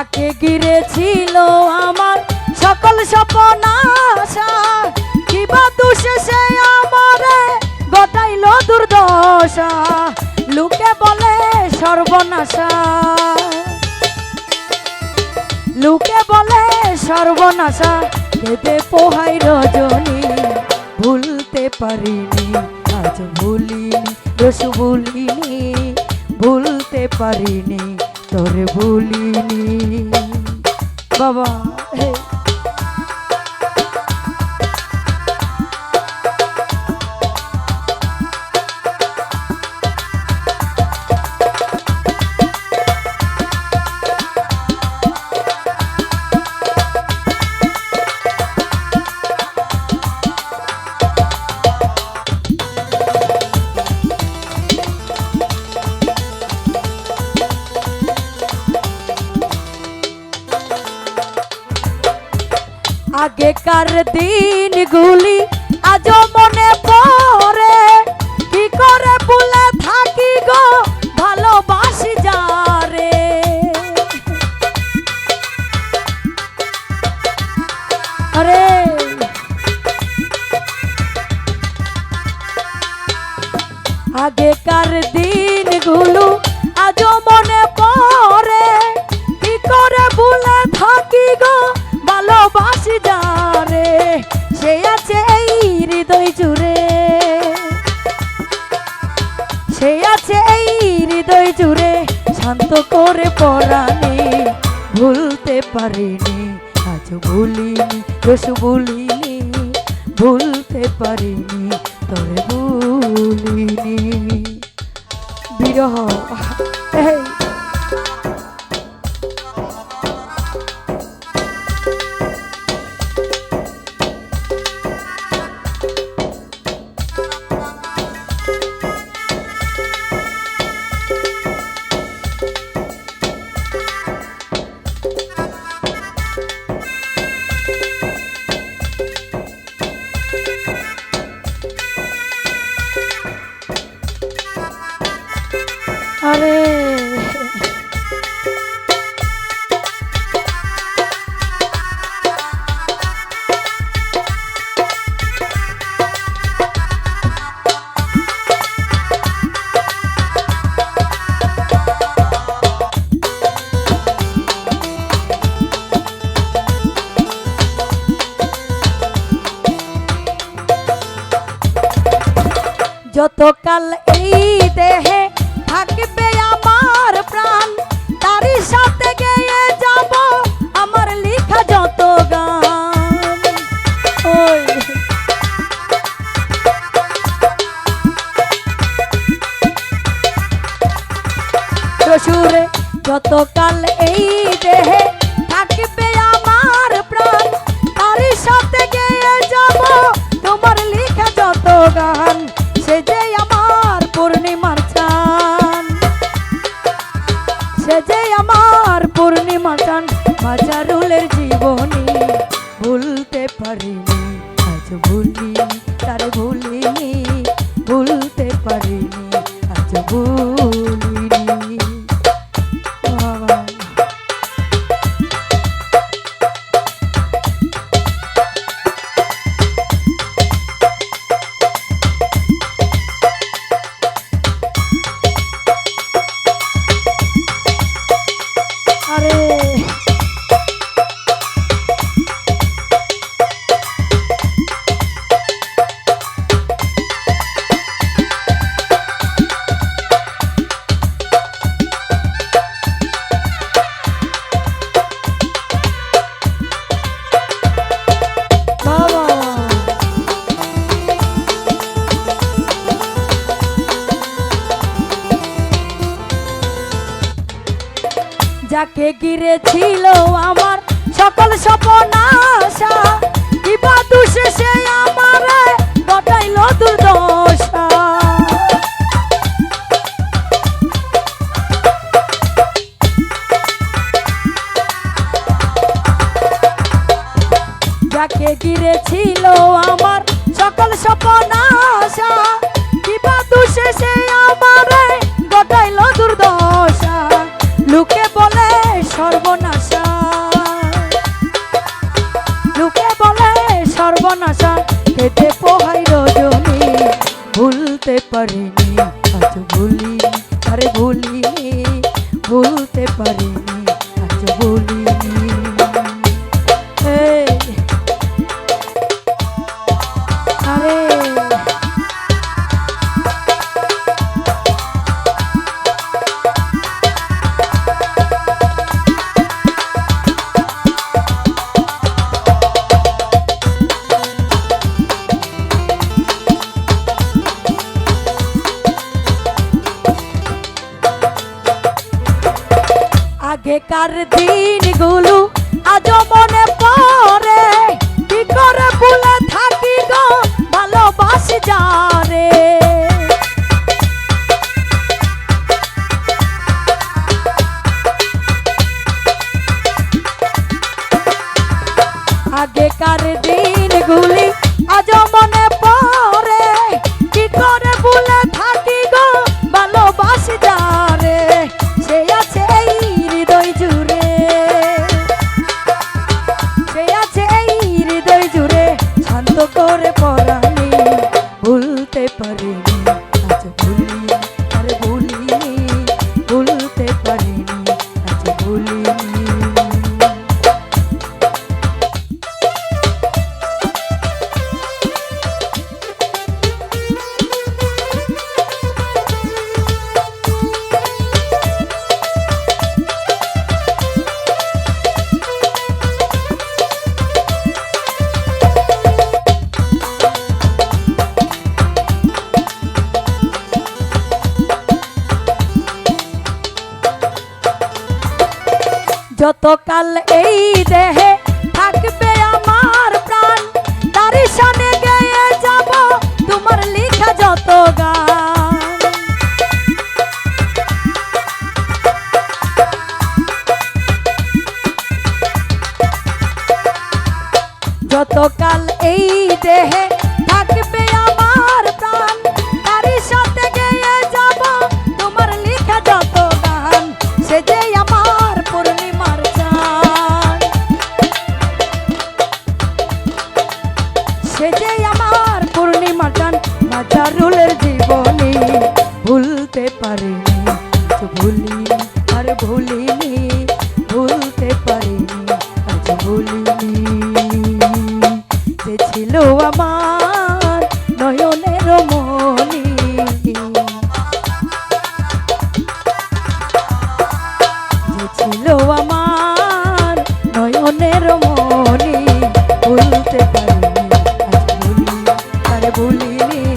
যাকে গিরেছিল আমার সকল স্বপ্ন আশা। কিবা সে দুর্দশা। লোকে বলে সর্বনাশা। লোকে বলে সর্বনাশা। কেঁদে পোহাই রজনী, ভুলতে পারিনি, আজ ভুলিনি, রস ভুলিনি, ভুলতে পারিনি। তোরে বলিনি বাবা। হে দিন গুলি আজও মনে পড়ে। কি করে বলে থাকি গো? জুড়ে শান্ত করে পড়ানি ভুলতে পারিনি, আজ ভুলিনি রস ভুলিনি, ভুলতে পারিনি তোরে ভুলিনি। বিরহ যতকাল এই দেহে থাকবে আমার প্রাণ, তারই সাথে গেয়ে যাব আমার লেখা যত গান। ওই। শ্বশুরে, যতকাল এই দেহে ভুলতে পারিনি আজ ভুলিনি যাকে গিরেছিল আমার সকল স্বপ্ন আশা, কিবা দুষে সে আমারে গটাইল দুর্দশা। যাকে গিরেছিল আমার সকল স্বপ্ন আশা পারিনি আজ ভুলি আরে ভুলি ভুলতে পারিনি। আগেকার দিনগুলো আজ মনে পড়ে। কি করে ভুলে থাকি গো ভালোবাসি যারে। আগেকার দিনগুলি যতকাল এই দেহে থাকবে আমার প্রাণ। তার সাথে যাব তোমার যত গান, সে যে আমার পূর্ণিমার চান সে যে আমার পূর্ণিমার চান মাজারুলের জীবনী ভুলতে পারিনি। আজ ভুলিনি আর ভুলিনি হলো আমার নয়নের মনি ছিল আমার নয়নের মনি বলতে পারিনি আর বলিনি।